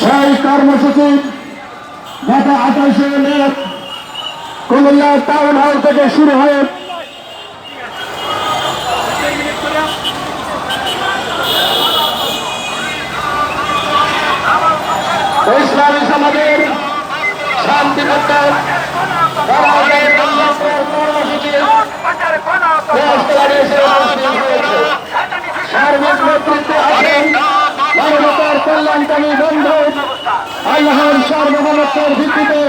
সেই কর্মসূচি। গত আঠাশে মে কুমিল্লা টাউন হল থেকে শুরু হয়ে ইসলামী সমাজের শান্তি কর্মসূচি। আল্লাহর সার্বভৌমত্বের ভিত্তিতে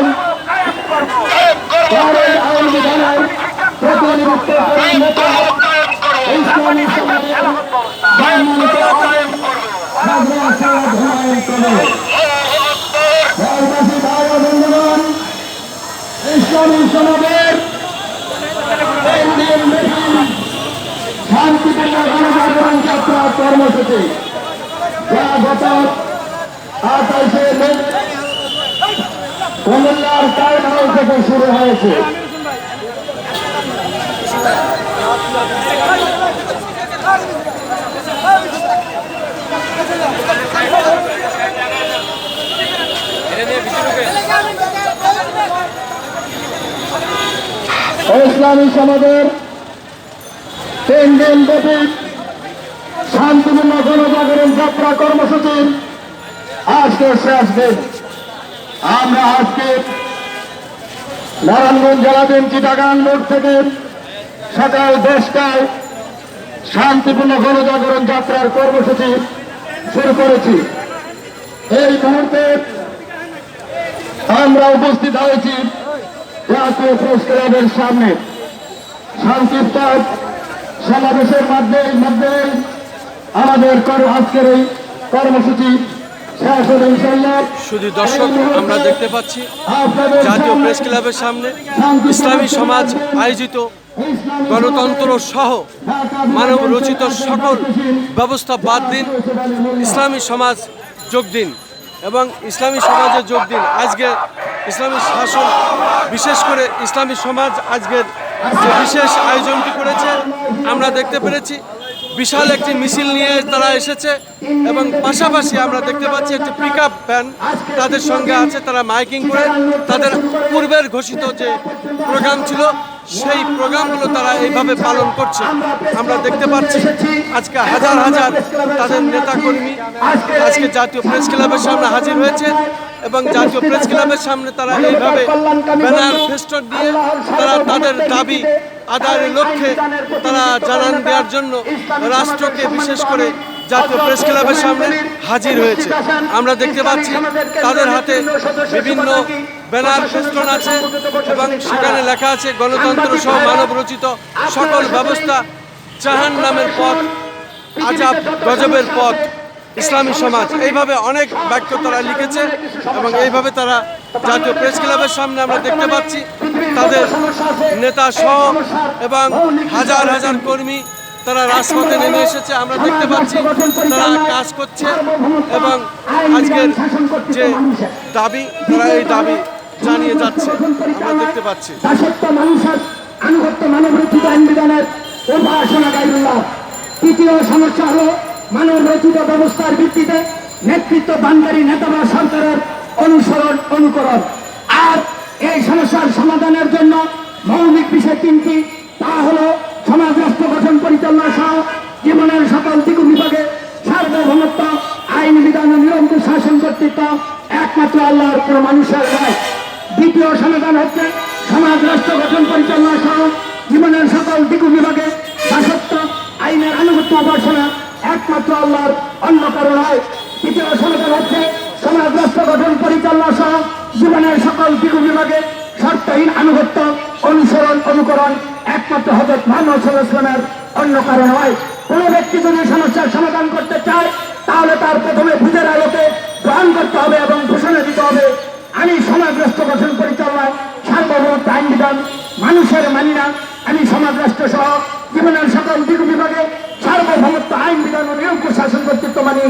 আইন বিধানের প্রতিনিধিত্ব ইসলামী শান্তিপূর্ণ যাত্রা কর্মসূচি। মে কুমিল্লার হল থেকে শুরু হয়েছে। ইসলামী সমাজের তিন দিন ব্যাপী শান্তিপূর্ণ গণজাগরণ যাত্রা কর্মসূচির আজকে শেষ দিন। আমরা আজকে নারায়ণগঞ্জ জেলাধীন চিটাগাং মোড় থেকে সকাল দশটায় শান্তিপূর্ণ গণজাগরণ যাত্রার কর্মসূচি শুরু করেছি। এই মুহূর্তে আমরা উপস্থিত হয়েছি জাতীয় প্রেস ক্লাবের সামনে। সংক্ষিপ্ত সমাবেশের মধ্যে মধ্যে আমাদের কর- আজকের এই কর্মসূচি শুধু দর্শক, আমরা দেখতে পাচ্ছি জাতীয় প্রেস ক্লাবের সামনে ইসলামী সমাজ আয়োজিত গণতন্ত্র সহ মানব রচিত সকল ব্যবস্থা বাদ দিন, ইসলামী সমাজ যোগ দিন এবং ইসলামী সমাজে যোগ দিন। আজকে ইসলামী শাসন, বিশেষ করে ইসলামী সমাজ আজকের যে বিশেষ আয়োজনটি করেছে, আমরা দেখতে পেরেছি। বিশাল একটি মিছিল নিয়ে তারা এসেছে এবং পাশাপাশি আমরা দেখতে পাচ্ছি একটি পিক আপ ভ্যান তাদের সঙ্গে আছে, তারা মাইকিং করে। তাদের পূর্বের ঘোষিত যে প্রোগ্রাম ছিল সেই প্রোগ্রামগুলো তারা এইভাবে পালন করছে। আমরা দেখতে পাচ্ছি আজকে হাজার হাজার তাদের নেতাকর্মী আজকে জাতীয় প্রেস ক্লাবের সামনে হাজির হয়েছে এবং জাতীয় প্রেস ক্লাবের সামনে তারা এইভাবে ব্যানার ফেস্টন দিয়ে তারা তাদের দাবি আদায়ের লক্ষ্যে তারা জানান দেওয়ার জন্য রাষ্ট্রকে বিশেষ করে জাতীয় প্রেস ক্লাবের সামনে হাজির হয়েছে। আমরা দেখতে পাচ্ছি তাদের হাতে বিভিন্ন ব্যানার ফেস্টন আছে এবং সেখানে লেখা আছে, গণতন্ত্র সহ মানব রচিত সকল ব্যবস্থা জাহান নামের পথ, আজাব, গজবের পথ, ইসলামী সমাজ। এইভাবে অনেক বাক্য তারা লিখেছে এবং এইভাবে তারা জাতীয় প্রেস ক্লাবের সামনে আমরা দেখতে পাচ্ছি তাদের নেতা সহ এবং হাজার হাজার কর্মী তারা রাজপথে নেমে এসেছে। আমরা দেখতে পাচ্ছি তারা কাজ করছে এবং আজকের যে দাবি, তারা এই দাবি জানিয়ে যাচ্ছে, আমরা দেখতে পাচ্ছি। দাসত্ব মানুষের আনুগত্য আইন বিধানের উপাসনা গাইল্লাহ তৃতীয় সমস্যা ব্যবস্থার ভিত্তিতে নেতৃত্ব সরকারের অনুসরণ, অনুকরণ। আর এই সমস্যার সমাধানের জন্য মৌলিক বিষয় তিনটি, তা হলো সমাজ গঠন পরিচালনা সহ জীবনের সকল দিক বিভাগে সার্বভৌমত্ব আইন বিধান নিরঙ্কুশ শাসন কর্তৃত্ব একমাত্র আল্লাহর কোনো মানুষের নয়। দ্বিতীয় সমাধান হচ্ছে সমাজ রাষ্ট্র গঠন পরিচালনা সহ জীবনের সকল দিক বিভাগে দাসত্ব, আইনের আনুগত্য উপাসনা একমাত্র আল্লাহর অন্য কারণ হয় তৃতীয় সমাধান হচ্ছে সমাজ রাষ্ট্র গঠন পরিচালনা সহ জীবনের সকল দিক বিভাগে শর্তহীন আনুগত্য, অনুসরণ, অনুকরণ একমাত্র হজরত মোহাম্মদ সাল্লাহামের অন্য কারণ হয় কোনো ব্যক্তি যদি সমস্যার সমাধান করতে চায়, তাহলে তার প্রথমে বুঝের আলোকে গ্রহণ করতে হবে এবং ঘোষণা দিতে হবে। আমি সমাজ রাষ্ট্র গঠন পরিচালনায় সার্বভৌমত্ব আইন বিধান মানুষের মানি না। আমি সমাজ রাষ্ট্র সহ জীবনের সকল দিক বিভাগে সার্বভৌমত্ব আইন বিধান ও নিয়োগ শাসন কর্তৃত্ব মানি।